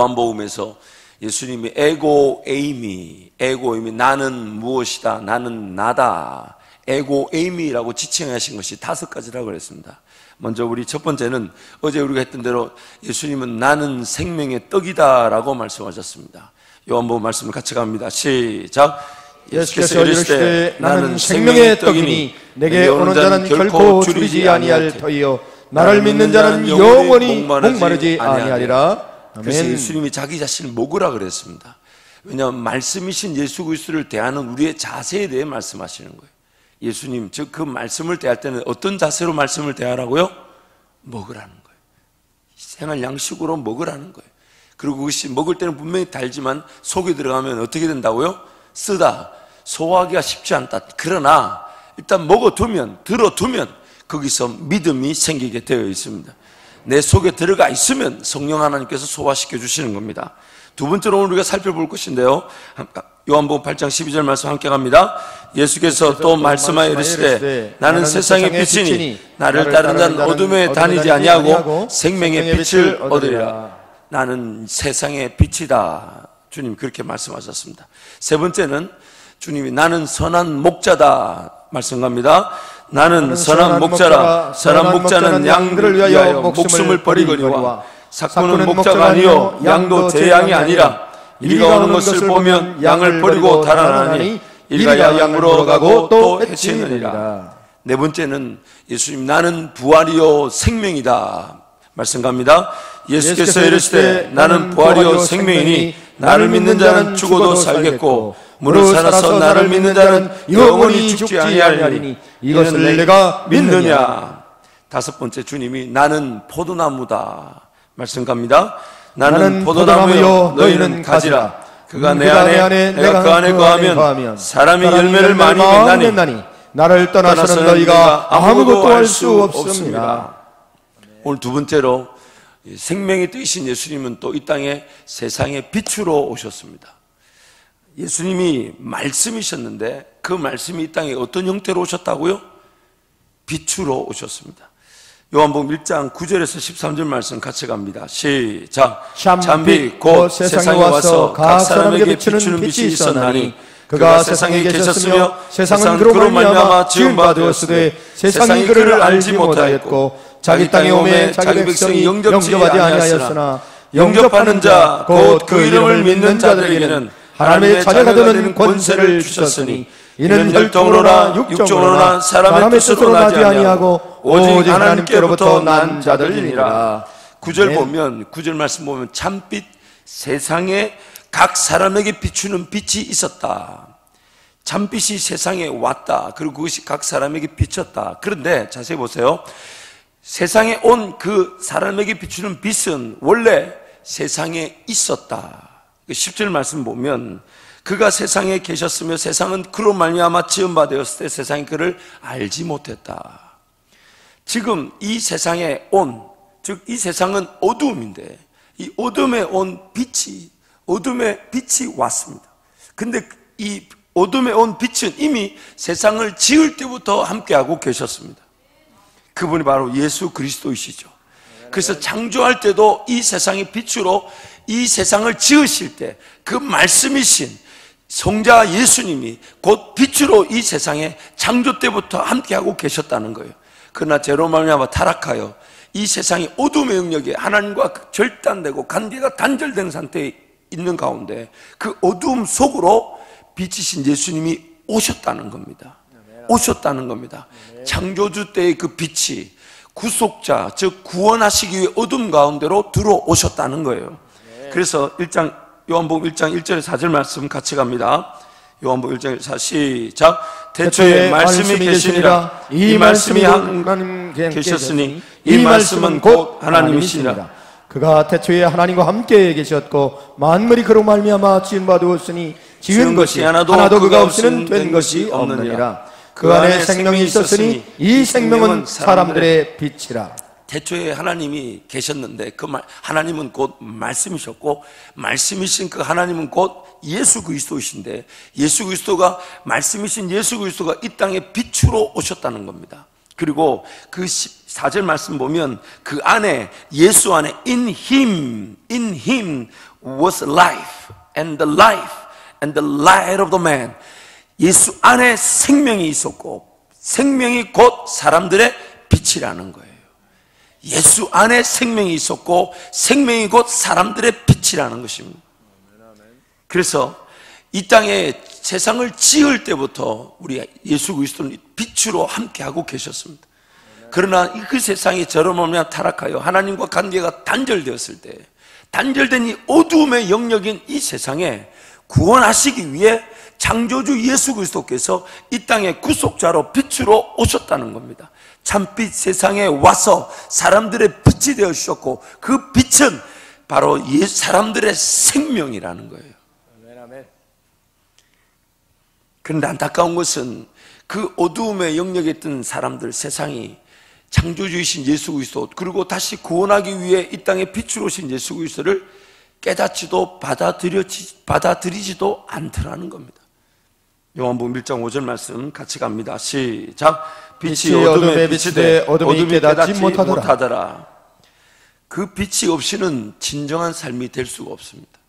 요한복음에서 예수님이 에고 에이미, 에고 에이미, 나는 무엇이다, 나는 나다. 에고 에이미라고 지칭하신 것이 다섯 가지라고 그랬습니다. 먼저 우리 첫 번째는 어제 우리가 했던 대로 예수님은 나는 생명의 떡이다라고 말씀하셨습니다. 요한복음 말씀을 같이 갑니다. 시작. 예수께서 이르시되 나는 생명의 떡이니 내게 오는 자는 결코 줄이지 아니할 터이요 나를 믿는 자는 영원히 목마르지 아니하리라. 그래서 예수님이 자기 자신을 먹으라 그랬습니다. 왜냐하면 말씀이신 예수 그리스도를 대하는 우리의 자세에 대해 말씀하시는 거예요. 예수님 즉 그 말씀을 대할 때는 어떤 자세로 말씀을 대하라고요? 먹으라는 거예요. 생활 양식으로 먹으라는 거예요. 그리고 그것이 먹을 때는 분명히 달지만 속에 들어가면 어떻게 된다고요? 쓰다. 소화하기가 쉽지 않다. 그러나 일단 먹어두면, 들어두면 거기서 믿음이 생기게 되어 있습니다. 내 속에 들어가 있으면 성령 하나님께서 소화시켜 주시는 겁니다. 두 번째로 오늘 우리가 살펴볼 것인데요. 요한복음 8장 12절 말씀 함께 갑니다. 예수께서 또 말씀하여 이르시되 나는 세상의 빛이니 나를 따르는 자는 어둠에 다니지 아니하고 생명의 빛을 얻으리라. 나는 세상의 빛이다. 주님 그렇게 말씀하셨습니다. 세 번째는 주님이 나는 선한 목자다 말씀합니다. 나는 선한 목자라. 선한 목자는 양들을 위하여 목숨을 버리거니와 사꾼은 목자가 아니요 양도 제 양이 아니라 이리가 오는 것을 보면 양을 버리고 달아나니 이리가 양으로 가고 또 해치느니라. 네 번째는 예수님 나는 부활이요 생명이다. 말씀 갑니다. 예수께서 이르시되 나는 부활이요 생명이니 나를 믿는 자는 죽어도 살겠고 무릇 살아서 나를 믿는 자는 영원히 죽지 아니하리니 이것을 내가 믿느냐? 다섯 번째 주님이 나는 포도나무다 말씀 갑니다. 나는 포도나무요 너희는 가지라. 그가 내 안에 내가 그 안에 거하면 사람이 열매를 많이 맺나니 나를 떠나서는 너희가 아무것도 할 수 없습니다. 오늘 두 번째로 생명의 뜻이신 예수님은 또 이 땅에 세상의 빛으로 오셨습니다 예수님이 말씀이셨는데 그 말씀이 이 땅에 어떤 형태로 오셨다고요? 빛으로 오셨습니다. 요한복음 1장 9절에서 13절 말씀 같이 갑니다. 시작. 참빛 곧 세상에 와서 각 사람에게 비추는 빛이 있었나니 그가 세상에 계셨으며 세상은 그로 말미암아 바 되었으되 세상이 그를 알지 못하였고 자기 땅에 오매 자기 백성이 영접하지 아니하였으나 영접하는 자 곧 그 이름을 믿는 자들에게는 하나님의 자녀가 되는 권세를 주셨으니 이는 혈통으로나 육종으로나 사람의 뜻으로 나지 아니하고 오직 하나님께로부터 난 자들이니라. 구절 보면 구절 말씀 보면 참빛 세상에 각 사람에게 비추는 빛이 있었다. 참빛이 세상에 왔다. 그리고 그것이 각 사람에게 비쳤다. 그런데 자세히 보세요. 세상에 온 그 사람에게 비추는 빛은 원래 세상에 있었다. 10절 말씀 보면 그가 세상에 계셨으며 세상은 그로 말미암아 바 되었을 때 세상이 그를 알지 못했다. 지금 이 세상에 온, 즉 이 세상은 어두움인데 이 어둠에 온 빛이 어둠의 빛이 왔습니다. 근데 이 어둠에 온 빛은 이미 세상을 지을 때부터 함께하고 계셨습니다. 그분이 바로 예수 그리스도이시죠. 그래서 창조할 때도 이 세상의 빛으로 이 세상을 지으실 때 그 말씀이신 성자 예수님이 곧 빛으로 이 세상에 창조 때부터 함께하고 계셨다는 거예요. 그러나 제로 말미암아 타락하여 이 세상이 어둠의 영역에 하나님과 절단되고 관계가 단절된 상태에 있는 가운데 그 어두움 속으로 빛이신 예수님이 오셨다는 겁니다. 오셨다는 겁니다. 창조주 때의 그 빛이 구속자, 즉 구원하시기 위해 어둠 가운데로 들어오셨다는 거예요. 그래서 1장 요한복음 1장 1절 4절 말씀 같이 갑니다. 요한복음 1장 4 시작. 대초에 말씀이 계시니라. 이 말씀이 하나님 계셨으니 이 말씀은 곧 하나님이시니라. 그가 태초에 하나님과 함께 계셨고 만물이 그로 말미암아 지은 바 되었으니 지은 것이 하나도, 하나도 그가 없이는 된 것이 없느니라. 그 안에 생명이 있었으니 이 생명은 사람들의 빛이라 태초에 하나님이 계셨는데 그 말, 하나님은 곧 말씀이셨고 말씀이신 그 하나님은 곧 예수 그리스도이신데 예수 그리스도가 말씀이신 예수 그리스도가 이 땅에 빛으로 오셨다는 겁니다. 그리고 그 4절 말씀 보면 그 안에 예수 안에 in him in him was life and the life and the light of the man 예수 안에 생명이 있었고 생명이 곧 사람들의 빛이라는 거예요. 예수 안에 생명이 있었고 생명이 곧 사람들의 빛이라는 것입니다. 그래서 이 땅에 세상을 지을 때부터 우리 예수 그리스도는 빛으로 함께하고 계셨습니다. 그러나 그 세상이 저러면 타락하여 하나님과 관계가 단절되었을 때 단절된 이 어두움의 영역인 이 세상에 구원하시기 위해 창조주 예수 그리스도께서 이 땅의 구속자로 빛으로 오셨다는 겁니다. 참빛 세상에 와서 사람들의 빛이 되어 주셨고 그 빛은 바로 사람들의 생명이라는 거예요. 그런데 안타까운 것은 그 어두움의 영역에 있던 사람들 세상이 창조주이신 예수 그리스도 그리고 다시 구원하기 위해 이 땅에 빛으로 오신 예수 그리스도를 깨닫지도 받아들여지, 받아들이지도 않더라는 겁니다. 요한복음 1장 5절 말씀 같이 갑니다. 시작. 빛이 어둠에 비치되 어둠이 깨닫지 못하더라. 못하더라. 그 빛이 없이는 진정한 삶이 될 수가 없습니다.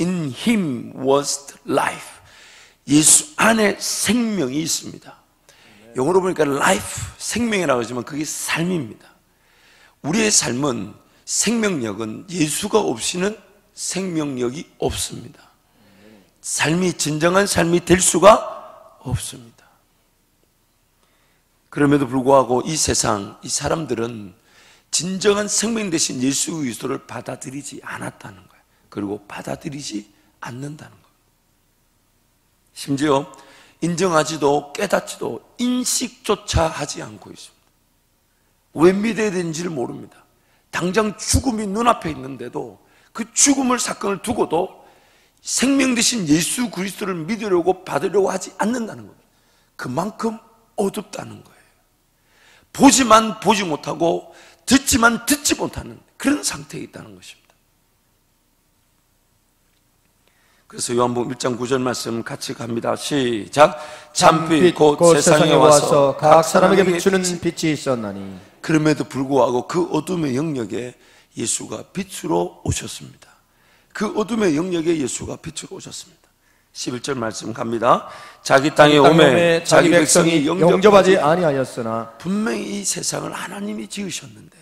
In him was life. 예수 안에 생명이 있습니다. 영어로 보니까 life, 생명이라고 하지만 그게 삶입니다. 우리의 삶은 생명력은 예수가 없이는 생명력이 없습니다. 삶이 진정한 삶이 될 수가 없습니다. 그럼에도 불구하고 이 세상, 이 사람들은 진정한 생명 대신 예수 그리스도를 받아들이지 않았다는 거예요. 그리고 받아들이지 않는다는 겁니다. 심지어 인정하지도 깨닫지도 인식조차 하지 않고 있습니다. 왜 믿어야 되는지를 모릅니다. 당장 죽음이 눈앞에 있는데도 그 죽음을 사건을 두고도 생명 대신 예수 그리스도를 믿으려고 받으려고 하지 않는다는 겁니다. 그만큼 어둡다는 거예요. 보지만 보지 못하고 듣지만 듣지 못하는 그런 상태에 있다는 것입니다. 그래서 요한복음 1장 9절 말씀 같이 갑니다. 시작. 참빛 곧, 곧 세상에 와서 각 사람에게 비추는 빛이 있었나니 그럼에도 불구하고 그 어둠의 영역에 예수가 빛으로 오셨습니다. 그 어둠의 영역에 예수가 빛으로 오셨습니다. 11절 말씀 갑니다. 자기 땅에 오매 자기 백성이 영접하지 아니하였으나 분명히 이 세상을 하나님이 지으셨는데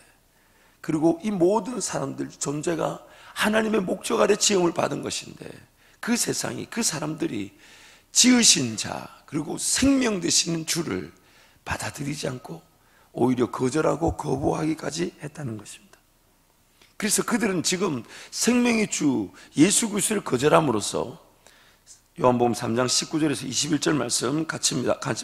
그리고 이 모든 사람들 존재가 하나님의 목적 아래 지음을 받은 것인데 그 세상이 그 사람들이 지으신 자 그리고 생명 되시는 주를 받아들이지 않고 오히려 거절하고 거부하기까지 했다는 것입니다. 그래서 그들은 지금 생명의 주 예수 그리스도를 거절함으로써 요한복음 3장 19절에서 21절 말씀 같이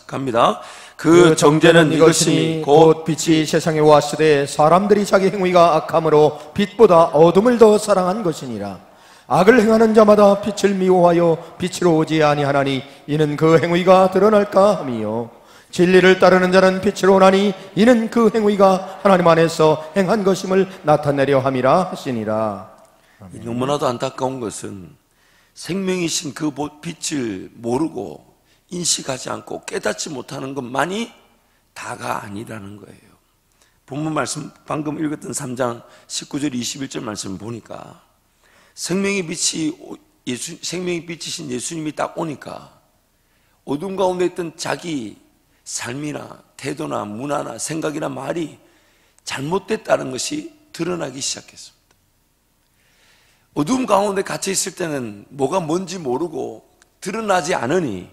갑니다. 그, 그 정죄는 이것이니 곧 빛이 세상에 왔으되 사람들이 자기 행위가 악함으로 빛보다 어둠을 더 사랑한 것이니라. 악을 행하는 자마다 빛을 미워하여 빛으로 오지 아니하나니 이는 그 행위가 드러날까 함이요. 진리를 따르는 자는 빛으로 오나니 이는 그 행위가 하나님 안에서 행한 것임을 나타내려 함이라 하시니라. 너무나도 안타까운 것은 생명이신 그 빛을 모르고 인식하지 않고 깨닫지 못하는 것만이 다가 아니라는 거예요. 본문 말씀 방금 읽었던 3장 19절 21절 말씀 보니까 생명의 빛이 예수, 생명의 빛이신 예수님이 딱 오니까 어둠 가운데 있던 자기 삶이나 태도나 문화나 생각이나 말이 잘못됐다는 것이 드러나기 시작했습니다. 어두움 가운데 갇혀 있을 때는 뭐가 뭔지 모르고 드러나지 않으니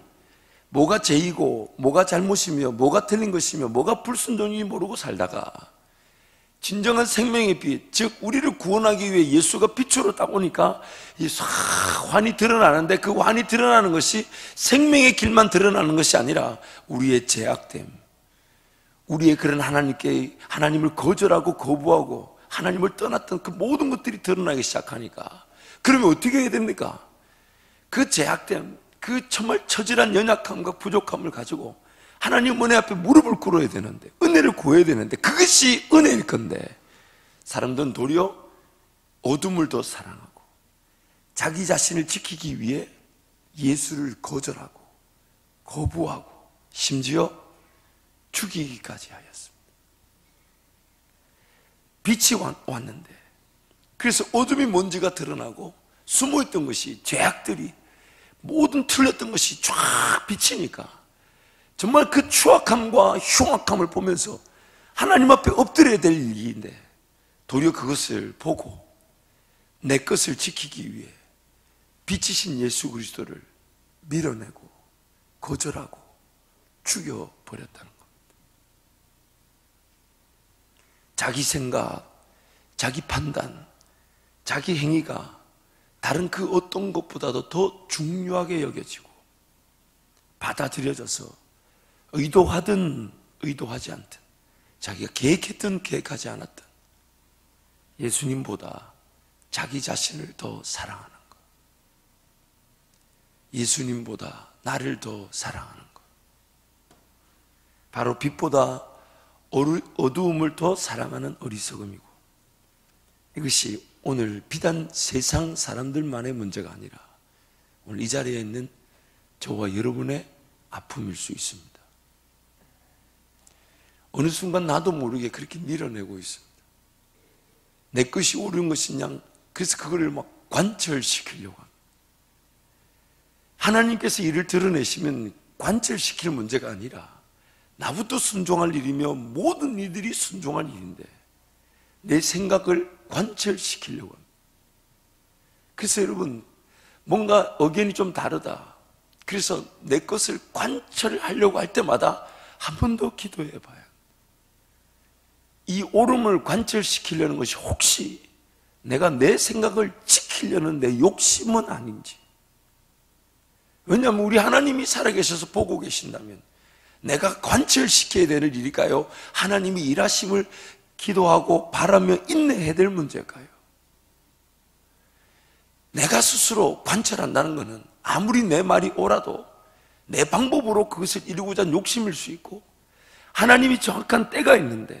뭐가 죄이고 뭐가 잘못이며 뭐가 틀린 것이며 뭐가 불순종인지 모르고 살다가 진정한 생명의 빛, 즉 우리를 구원하기 위해 예수가 빛으로 딱 오니까 이 환이 드러나는데 그 환이 드러나는 것이 생명의 길만 드러나는 것이 아니라 우리의 제약됨, 우리의 그런 하나님께 하나님을 거절하고 거부하고 하나님을 떠났던 그 모든 것들이 드러나기 시작하니까 그러면 어떻게 해야 됩니까? 그 제약됨, 그 정말 처절한 연약함과 부족함을 가지고 하나님 은혜 앞에 무릎을 꿇어야 되는데 은혜를 구해야 되는데 그것이 은혜일 건데 사람들은 도리어 어둠을 더 사랑하고 자기 자신을 지키기 위해 예수를 거절하고 거부하고 심지어 죽이기까지 하였습니다. 빛이 왔는데. 그래서 어둠이 뭔지가 드러나고 숨어있던 것이 죄악들이 모든 틀렸던 것이 쫙 비치니까 정말 그 추악함과 흉악함을 보면서 하나님 앞에 엎드려야 될 일인데 도리어 그것을 보고 내 것을 지키기 위해 빛이신 예수 그리스도를 밀어내고 거절하고 죽여버렸다는 겁니다. 자기 생각, 자기 판단, 자기 행위가 다른 그 어떤 것보다도 더 중요하게 여겨지고 받아들여져서 의도하든 의도하지 않든 자기가 계획했든 계획하지 않았든 예수님보다 자기 자신을 더 사랑하는 것. 예수님보다 나를 더 사랑하는 것. 바로 빛보다 어두움을 더 사랑하는 어리석음이고 이것이 오늘 비단 세상 사람들만의 문제가 아니라 오늘 이 자리에 있는 저와 여러분의 아픔일 수 있습니다. 어느 순간 나도 모르게 그렇게 밀어내고 있습니다. 내 것이 옳은 것이냐, 그래서 그거를 막 관철시키려고 합니다. 하나님께서 이를 드러내시면 관철시킬 문제가 아니라 나부터 순종할 일이며 모든 이들이 순종할 일인데 내 생각을 관철시키려고 합니다. 그래서 여러분 뭔가 의견이 좀 다르다. 그래서 내 것을 관철하려고 할 때마다 한 번 더 기도해 봐요. 이 오름을 관철시키려는 것이 혹시 내가 내 생각을 지키려는 내 욕심은 아닌지. 왜냐하면 우리 하나님이 살아계셔서 보고 계신다면 내가 관철시켜야 되는 일일까요? 하나님이 일하심을 기도하고 바라며 인내해야 될 문제일까요? 내가 스스로 관철한다는 것은 아무리 내 말이 옳아도 내 방법으로 그것을 이루고자 욕심일 수 있고 하나님이 정확한 때가 있는데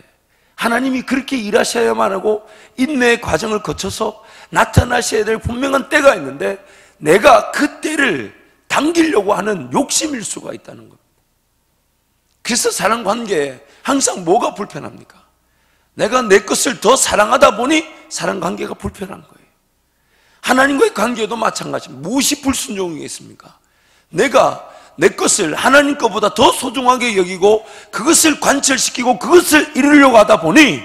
하나님이 그렇게 일하셔야만 하고 인내의 과정을 거쳐서 나타나셔야 될 분명한 때가 있는데 내가 그 때를 당기려고 하는 욕심일 수가 있다는 겁니다. 그래서 사랑 관계에 항상 뭐가 불편합니까? 내가 내 것을 더 사랑하다 보니 사랑 관계가 불편한 거예요. 하나님과의 관계도 마찬가지. 무엇이 불순종이겠습니까? 내가 내 것을 하나님 것보다 더 소중하게 여기고 그것을 관철시키고 그것을 이루려고 하다 보니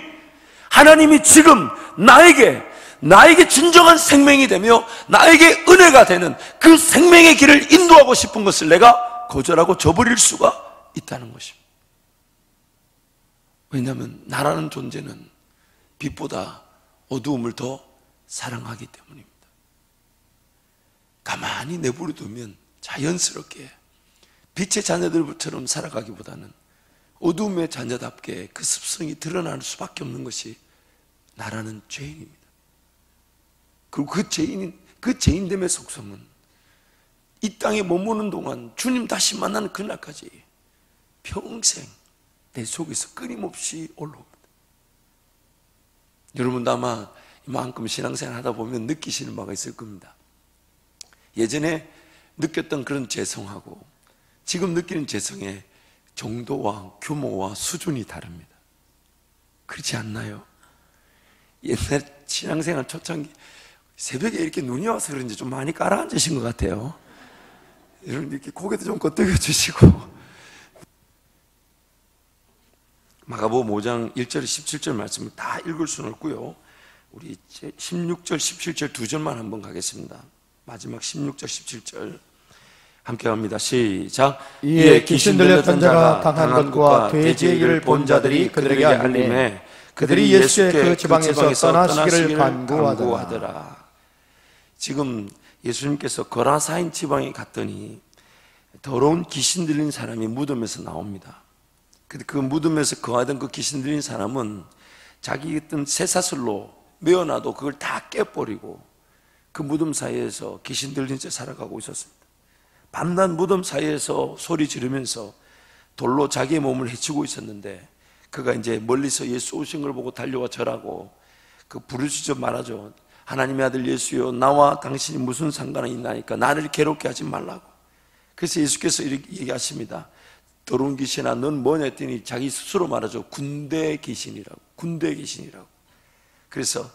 하나님이 지금 나에게 나에게 진정한 생명이 되며 나에게 은혜가 되는 그 생명의 길을 인도하고 싶은 것을 내가 거절하고 저버릴 수가 있다는 것입니다. 왜냐하면 나라는 존재는 빛보다 어두움을 더 사랑하기 때문입니다. 가만히 내버려 두면 자연스럽게 빛의 자녀들처럼 살아가기보다는 어둠의 자녀답게 그 습성이 드러날 수밖에 없는 것이 나라는 죄인입니다. 그리고 그 죄인, 그 죄인됨의 속성은 이 땅에 머무는 동안 주님 다시 만나는 그날까지 평생 내 속에서 끊임없이 올라옵니다. 여러분도 아마 이만큼 신앙생활 하다 보면 느끼시는 바가 있을 겁니다. 예전에 느꼈던 그런 죄성하고 지금 느끼는 재성의 정도와 규모와 수준이 다릅니다. 그렇지 않나요? 옛날 신앙생활 초창기 새벽에 이렇게 눈이 와서 그런지 좀 많이 깔아앉으신 것 같아요. 여러분 이렇게 고개도 좀 끄덕여 주시고 마가복음 5장 1절 17절 말씀을 다 읽을 수는 없고요. 우리 16절 17절 두 절만 한번 가겠습니다. 마지막 16절 17절 함께 합니다. 시작. 이에 귀신 들렸던 자가 당한 것과 돼지의 일을 본 자들이 그들에게 알림해 그들이 예수의 그 지방에서 떠나시기를 간구하더라. 지금 예수님께서 거라사인 지방에 갔더니 더러운 귀신 들린 사람이 무덤에서 나옵니다. 그 무덤에서 거하던 그 귀신 들린 사람은 자기 어떤 쇠사슬로 메어놔도 그걸 다 깨버리고 그 무덤 사이에서 귀신 들린 채 살아가고 있었습니다. 밤낮 무덤 사이에서 소리 지르면서 돌로 자기의 몸을 해치고 있었는데 그가 이제 멀리서 예수 오신 걸 보고 달려와 절하고 그 부르짖어 말하죠. 하나님의 아들 예수여 나와 당신이 무슨 상관이 있나니까 나를 괴롭게 하지 말라고. 그래서 예수께서 이렇게 얘기하십니다. 더러운 귀신아 넌 뭐냐 했더니 자기 스스로 말하죠. 군대 귀신이라고 군대 귀신이라고. 그래서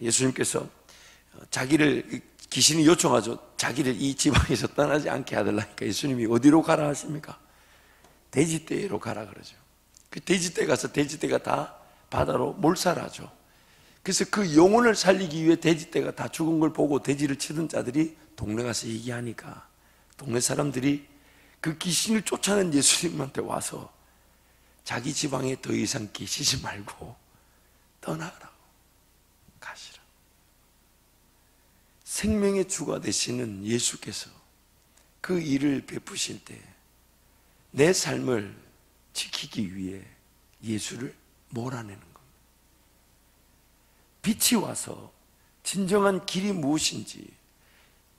예수님께서 자기를 귀신이 요청하죠. 자기를 이 지방에서 떠나지 않게 하달라니까 예수님이 어디로 가라 하십니까? 돼지떼로 가라 그러죠. 그 돼지떼 가서 돼지떼가 다 바다로 몰살하죠. 그래서 그 영혼을 살리기 위해 돼지떼가 다 죽은 걸 보고 돼지를 치던 자들이 동네 가서 얘기하니까 동네 사람들이 그 귀신을 쫓아낸 예수님한테 와서 자기 지방에 더 이상 계시지 말고 떠나라고 가시라. 생명의 주가 되시는 예수께서 그 일을 베푸실 때 내 삶을 지키기 위해 예수를 몰아내는 겁니다. 빛이 와서 진정한 길이 무엇인지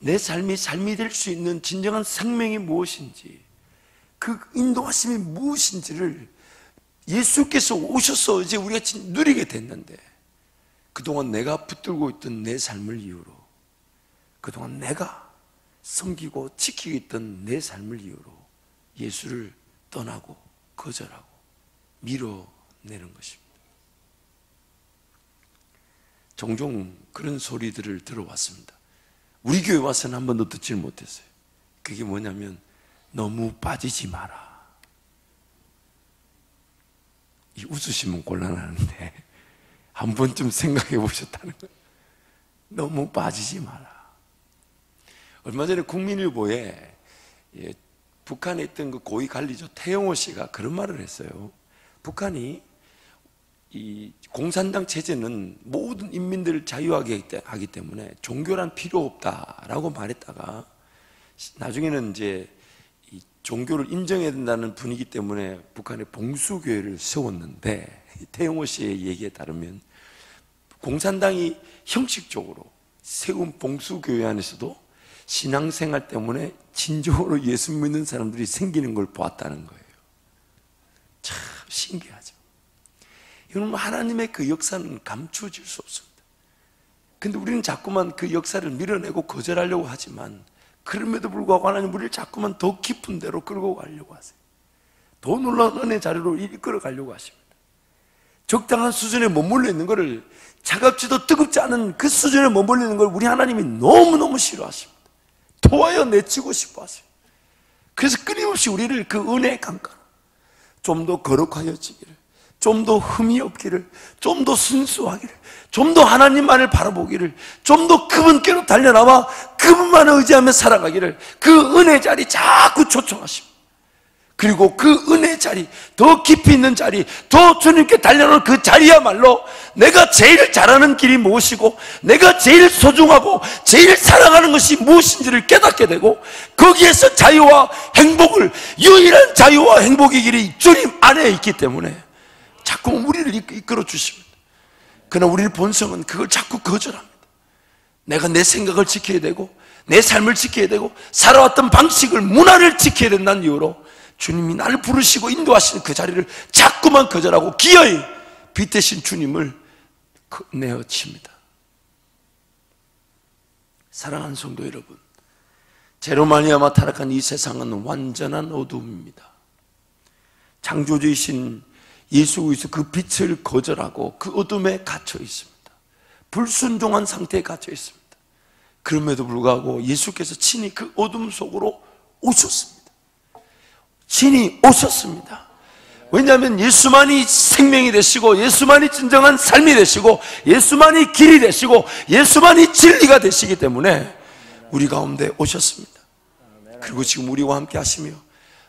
내 삶이 삶이 될 수 있는 진정한 생명이 무엇인지 그 인도하심이 무엇인지를 예수께서 오셔서 이제 우리가 누리게 됐는데 그동안 내가 붙들고 있던 내 삶을 이유로 그동안 내가 섬기고 지키고 있던 내 삶을 이유로 예수를 떠나고 거절하고 밀어내는 것입니다. 종종 그런 소리들을 들어왔습니다. 우리 교회 와서는 한 번도 듣질 못했어요. 그게 뭐냐면 너무 빠지지 마라. 이 웃으시면 곤란하는데 한 번쯤 생각해 보셨다는 거예요. 너무 빠지지 마라. 얼마 전에 국민일보에 예, 북한에 있던 그 고위 관리죠 태영호 씨가 그런 말을 했어요. 북한이 이 공산당 체제는 모든 인민들을 자유하게 하기 때문에 종교란 필요 없다라고 말했다가 나중에는 이제 종교를 인정해야 된다는 분위기 때문에 북한에 봉수교회를 세웠는데 태영호 씨의 얘기에 따르면 공산당이 형식적으로 세운 봉수교회 안에서도 신앙생활 때문에 진정으로 예수 믿는 사람들이 생기는 걸 보았다는 거예요. 참 신기하죠. 여러분 하나님의 그 역사는 감추어질 수 없습니다. 근데 우리는 자꾸만 그 역사를 밀어내고 거절하려고 하지만 그럼에도 불구하고 하나님 우리를 자꾸만 더 깊은 데로 끌고 가려고 하세요. 더 놀라운 은혜 자리로 이끌어 가려고 하십니다. 적당한 수준에 머물러 있는 것을 차갑지도 뜨겁지 않은 그 수준에 머물러 있는 걸 우리 하나님이 너무너무 싫어하십니다. 도와여 내치고 싶어 하세요. 그래서 끊임없이 우리를 그 은혜의 강가로 좀더 거룩하여지기를 좀 더 흠이 없기를, 좀 더 순수하기를, 좀 더 하나님만을 바라보기를, 좀 더 그분께로 달려나와 그분만을 의지하며 살아가기를 그 은혜 자리 자꾸 초청하십니다. 그리고 그 은혜 자리, 더 깊이 있는 자리, 더 주님께 달려오는 그 자리야말로 내가 제일 잘하는 길이 무엇이고, 내가 제일 소중하고, 제일 사랑하는 것이 무엇인지를 깨닫게 되고, 거기에서 자유와 행복을, 유일한 자유와 행복의 길이 주님 안에 있기 때문에, 자꾸 우리를 이끌어 주십니다. 그러나 우리의 본성은 그걸 자꾸 거절합니다. 내가 내 생각을 지켜야 되고, 내 삶을 지켜야 되고, 살아왔던 방식을, 문화를 지켜야 된다는 이유로 주님이 나를 부르시고 인도하시는 그 자리를 자꾸만 거절하고 기어이 빛 대신 주님을 내어칩니다. 사랑하는 성도 여러분, 제로 말미암아 타락한 이 세상은 완전한 어둠입니다. 창조주이신 예수 그리스도 그 빛을 거절하고 그 어둠에 갇혀 있습니다. 불순종한 상태에 갇혀 있습니다. 그럼에도 불구하고 예수께서 친히 그 어둠 속으로 오셨습니다. 친히 오셨습니다. 왜냐하면 예수만이 생명이 되시고 예수만이 진정한 삶이 되시고 예수만이 길이 되시고 예수만이 진리가 되시기 때문에 우리 가운데 오셨습니다. 그리고 지금 우리와 함께 하시며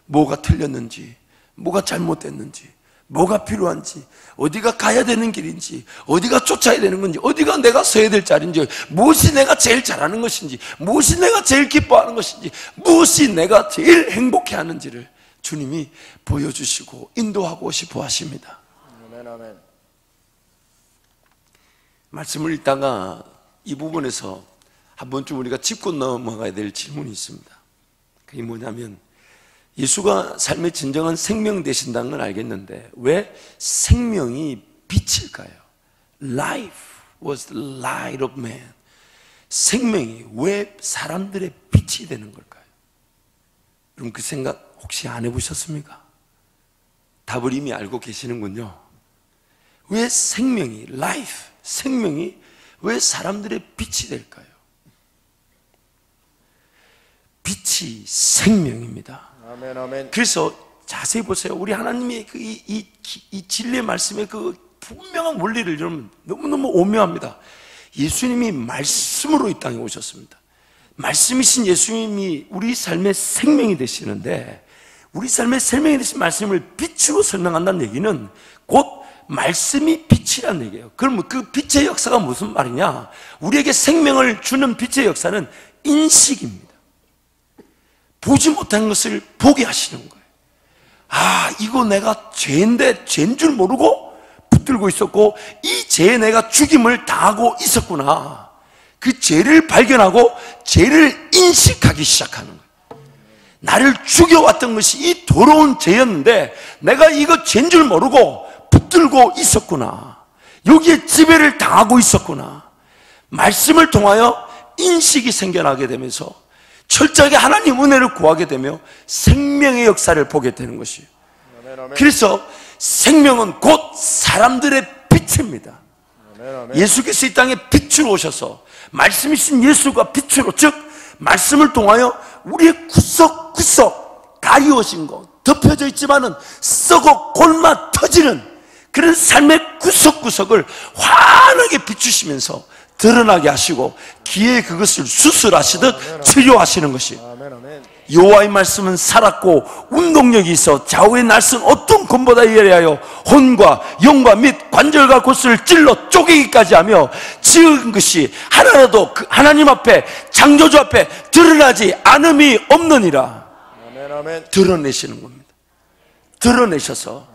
뭐가 틀렸는지 뭐가 잘못됐는지 뭐가 필요한지, 어디가 가야 되는 길인지, 어디가 쫓아야 되는 건지, 어디가 내가 서야 될 자리인지, 무엇이 내가 제일 잘하는 것인지, 무엇이 내가 제일 기뻐하는 것인지, 무엇이 내가 제일 행복해 하는지를 주님이 보여주시고 인도하고 싶어 하십니다. 아멘, 아멘. 말씀을 읽다가 이 부분에서 한 번쯤 우리가 짚고 넘어가야 될 질문이 있습니다. 그게 뭐냐면, 예수가 삶의 진정한 생명 되신다는 걸 알겠는데 왜 생명이 빛일까요? Life was the light of man. 생명이 왜 사람들의 빛이 되는 걸까요? 여러분 그 생각 혹시 안 해보셨습니까? 답을 이미 알고 계시는군요. 왜 생명이, life, 생명이 왜 사람들의 빛이 될까요? 빛이 생명입니다. 아멘, 아멘. 그래서 자세히 보세요. 우리 하나님의 그 이, 이, 이 진리의 말씀의 그 분명한 원리를 여러분 너무너무 오묘합니다. 예수님이 말씀으로 이 땅에 오셨습니다. 말씀이신 예수님이 우리 삶의 생명이 되시는데 우리 삶의 생명이 되신 말씀을 빛으로 설명한다는 얘기는 곧 말씀이 빛이라는 얘기예요. 그럼 그 빛의 역사가 무슨 말이냐? 우리에게 생명을 주는 빛의 역사는 인식입니다. 보지 못한 것을 보게 하시는 거예요. 아, 이거 내가 죄인데 죄인 줄 모르고 붙들고 있었고 이 죄에 내가 죽임을 당하고 있었구나. 그 죄를 발견하고 죄를 인식하기 시작하는 거예요. 나를 죽여왔던 것이 이 더러운 죄였는데 내가 이거 죄인 줄 모르고 붙들고 있었구나. 여기에 지배를 당하고 있었구나. 말씀을 통하여 인식이 생겨나게 되면서 철저하게 하나님 은혜를 구하게 되며 생명의 역사를 보게 되는 것이에요. 그래서 생명은 곧 사람들의 빛입니다. 예수께서 이 땅에 빛으로 오셔서 말씀이신 예수가 빛으로 즉 말씀을 통하여 우리의 구석구석 가리워진 것 덮여져 있지만은 썩어 골마 터지는 그런 삶의 구석구석을 환하게 비추시면서 드러나게 하시고 기에 그것을 수술하시듯 치료하시는 것이. 여호와의 말씀은 살았고 운동력이 있어 좌우의 날선 어떤 검보다 예리하여 혼과 영과 및 관절과 곳을 찔러 쪼개기까지 하며 지은 것이 하나라도 그 하나님 앞에 창조주 앞에 드러나지 않음이 없느니라. 드러내시는 겁니다. 드러내셔서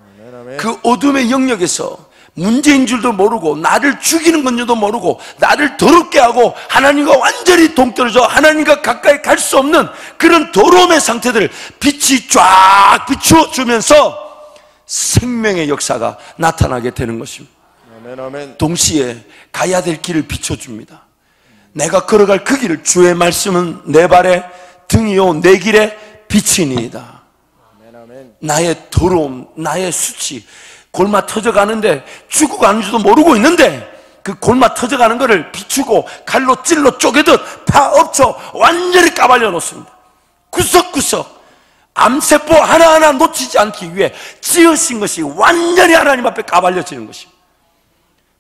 그 어둠의 영역에서 문제인 줄도 모르고 나를 죽이는 건지도 모르고 나를 더럽게 하고 하나님과 완전히 동떨어져 하나님과 가까이 갈 수 없는 그런 더러움의 상태들을 빛이 쫙 비추어 주면서 생명의 역사가 나타나게 되는 것입니다. 동시에 가야 될 길을 비춰줍니다. 내가 걸어갈 그 길을 주의 말씀은 내 발에 등이요 내 길에 빛이니이다. 나의 더러움, 나의 수치, 골마 터져가는데 죽어가는 줄도 모르고 있는데 그 골마 터져가는 것을 비추고 칼로 찔러 쪼개듯 파 엎쳐 완전히 까발려 놓습니다. 구석구석 암세포 하나하나 놓치지 않기 위해 지으신 것이 완전히 하나님 앞에 까발려지는 것입니다.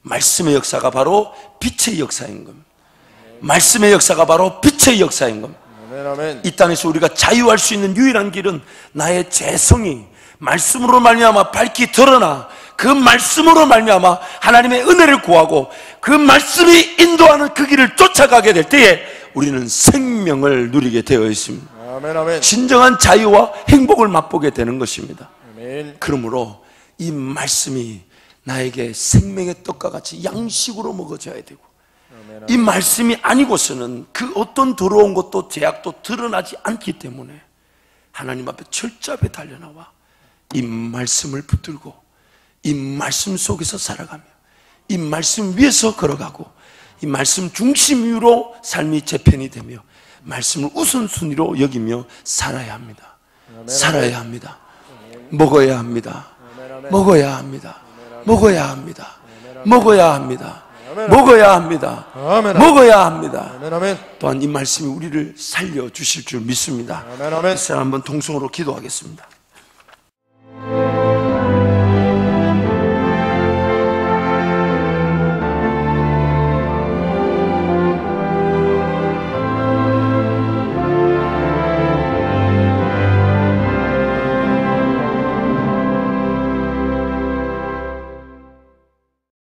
말씀의 역사가 바로 빛의 역사인 겁니다. 말씀의 역사가 바로 빛의 역사인 겁니다. 이 땅에서 우리가 자유할 수 있는 유일한 길은 나의 재성이 말씀으로 말미암아 밝히 드러나 그 말씀으로 말미암아 하나님의 은혜를 구하고 그 말씀이 인도하는 그 길을 쫓아가게 될 때에 우리는 생명을 누리게 되어 있습니다. 아멘, 아멘. 진정한 자유와 행복을 맛보게 되는 것입니다. 아멘. 그러므로 이 말씀이 나에게 생명의 떡과 같이 양식으로 먹어져야 되고 이 말씀이 아니고서는 그 어떤 더러운 것도 제약도 드러나지 않기 때문에 하나님 앞에 철저하게 달려나와 이 말씀을 붙들고 이 말씀 속에서 살아가며 이 말씀 위에서 걸어가고 이 말씀 중심 위로 삶이 재편이 되며 말씀을 우선순위로 여기며 살아야 합니다. 살아야 합니다. 먹어야 합니다. 먹어야 합니다. 먹어야 합니다. 먹어야 합니다. 먹어야 합니다. 먹어야 합니다. 또한 이 말씀이 우리를 살려 주실 줄 믿습니다. 그래서 한번 동성으로 기도하겠습니다.